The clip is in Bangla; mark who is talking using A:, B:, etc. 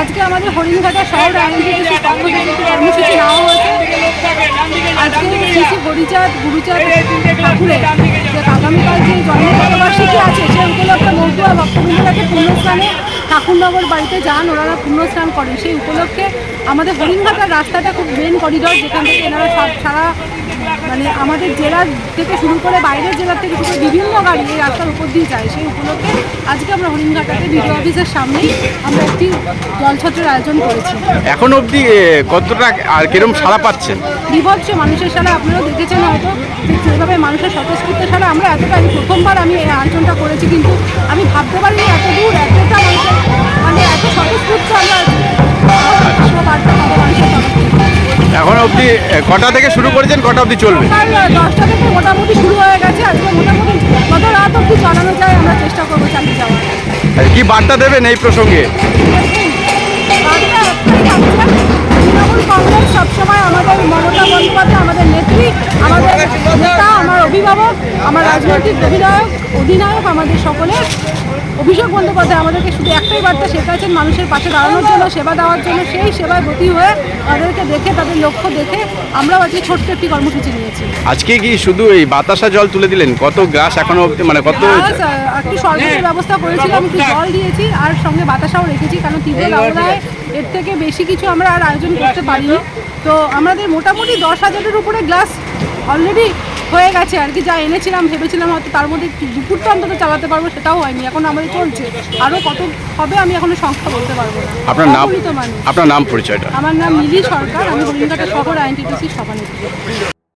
A: আজকে আমাদের হরিণঘাটা শহর কর্মসূচি নেওয়া হয়েছে। আজকে শ্রী হরিচাঁদ, গুরুচাঁদ ঠাকুরের যে আগামীকাল যে জন্মশতবার্ষিকী আছে সে উপলক্ষে মহুয়া ভক্তবৃন্দরাকে পুণ্যস্থানে ঠাকুরনগর বাড়িতে যান, ওনারা পুণ্যস্নান করেন। সেই উপলক্ষে আমাদের হরিণঘাটার রাস্তাটা খুব মেন করিডর যেখান থেকে এনারা সারা মানে আমাদের জেলার থেকে শুরু করে বাইরের জেলার থেকে শুরু বিভিন্ন গাড়ি এই রাস্তার উপর দিয়ে যায়। সেই উপলক্ষে আজকে আমরা হরিণঘাটাতে বিডিও অফিসের সামনেই আমরা একটি জলছত্রের আয়োজন করেছি।
B: এখন অবধি কতটা আর কিরম সাড়া পাচ্ছেন?
A: বিভৎস মানুষের সাথে আপনারাও দেখেছেন হয়তো যেভাবে মানুষের স্বতঃস্ফূর্তের সাথে আমরা এতটা আমি প্রথমবার আমি এই আয়োজনটা করেছি কিন্তু আমি ভাবতে পারিনি এত দূর এতটা মানুষের মানে এত স্বতঃস্ফূর্ত আমরা
B: এখন অবধি কটা থেকে শুরু করেছেন কটা অবধি চলবে?
A: দশটা থেকে মোটামুটি শুরু হয়ে গেছে। আজকে মোটামুটি কত রাত অব্দি চালানো যায় আমরা চেষ্টা করব চালিয়ে যাওয়ার।
B: আর কি বার্তা দেবেন এই প্রসঙ্গে?
A: রাজনৈতিক অধিনায়ক অধিনায়ক আমাদের সকলের অভিষেক বন্দ্যোপাধ্যায় আমাদেরকে শুধু একটাই বার্তা শেখাচ্ছেন মানুষের পাশে দাঁড়ানোর জন্য সেবা দেওয়ার জন্য। সেই সেবায় ব্রতী হয়ে তাদেরকে দেখে তাদের লক্ষ্য দেখে আমরাও আজকে ছোট্ট একটি কর্মসূচি নিয়েছি।
B: আজকে কি শুধু এই বাতাসা জল তুলে দিলেন? কত গাছ এখনও মানে কত
A: একটু সরকারের ব্যবস্থা করেছিলাম একটু জল দিয়েছি আর সঙ্গে বাতাসাও রেখেছি কারণ তীব্র দাবদাহে এর থেকে বেশি কিছু আমরা আর আয়োজন করতে পারিনি। তো আমাদের মোটামুটি দশ হাজারের উপরে গ্লাস অলরেডি হয়ে গেছে আর কি যা এনেছিলাম ভেবেছিলাম হয়তো তার মধ্যে দুপুরটা অন্তত চালাতে পারব সেটাও হয়নি। এখন আমাদের চলছে। আরও কত হবে আমি এখনও সংখ্যা বলতে পারব না।
B: আপনার নাম? আপনার নাম পরিচয়টা?
A: আমার নাম মিলি সরকার। আমি হরিণঘাটা শহর আইনটিটিসির সভানেত্রী।